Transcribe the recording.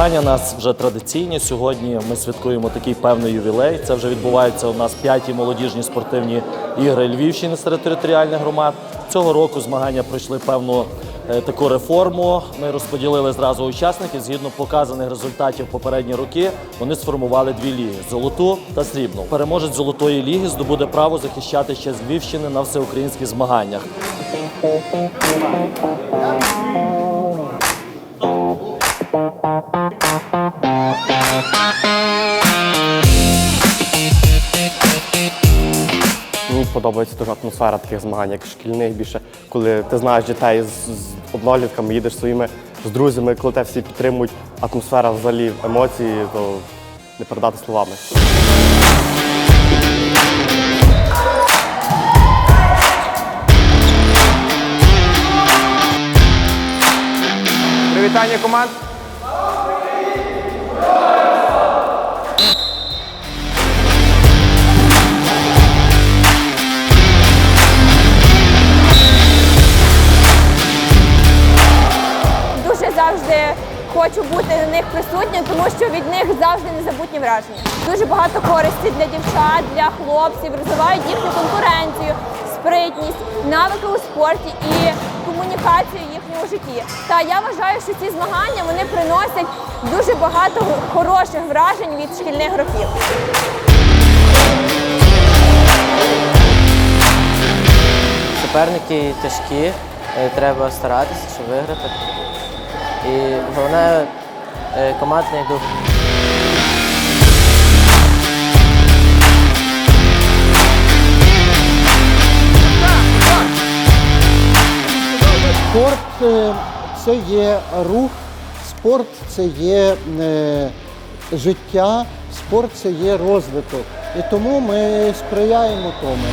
Змагання нас вже традиційні. Сьогодні ми святкуємо такий певний ювілей. Це вже відбуваються у нас п'яті молодіжні спортивні ігри Львівщини серед територіальних громад. Цього року змагання пройшли певну е, таку реформу. Ми розподілили зразу учасників згідно показаних результатів попередні роки. Вони сформували дві ліги золоту та срібну. Переможець золотої ліги здобуде право захищати ще з Львівщини на всеукраїнських змаганнях. Мені подобається дуже атмосфера таких змагань, як шкільних більше, коли ти знаєш дітей з, з однолітками, їдеш своїми з друзями, коли тебе всі підтримують, атмосфера взагалі, емоції, то не передати словами. Привітання команд. Хочу бути на них присутня, тому що від них завжди незабутні враження. Дуже багато користі для дівчат, для хлопців, розвивають їхню конкуренцію, спритність, навики у спорті і комунікацію в їхньому житті. Та я вважаю, що ці змагання вони приносять дуже багато хороших вражень від шкільних років. Суперники тяжкі, е, треба старатися, щоб виграти. І головне е, командний дух. Спорт е, це є рух, спорт це є е, життя, спорт це є розвиток. І тому ми сприяємо тому.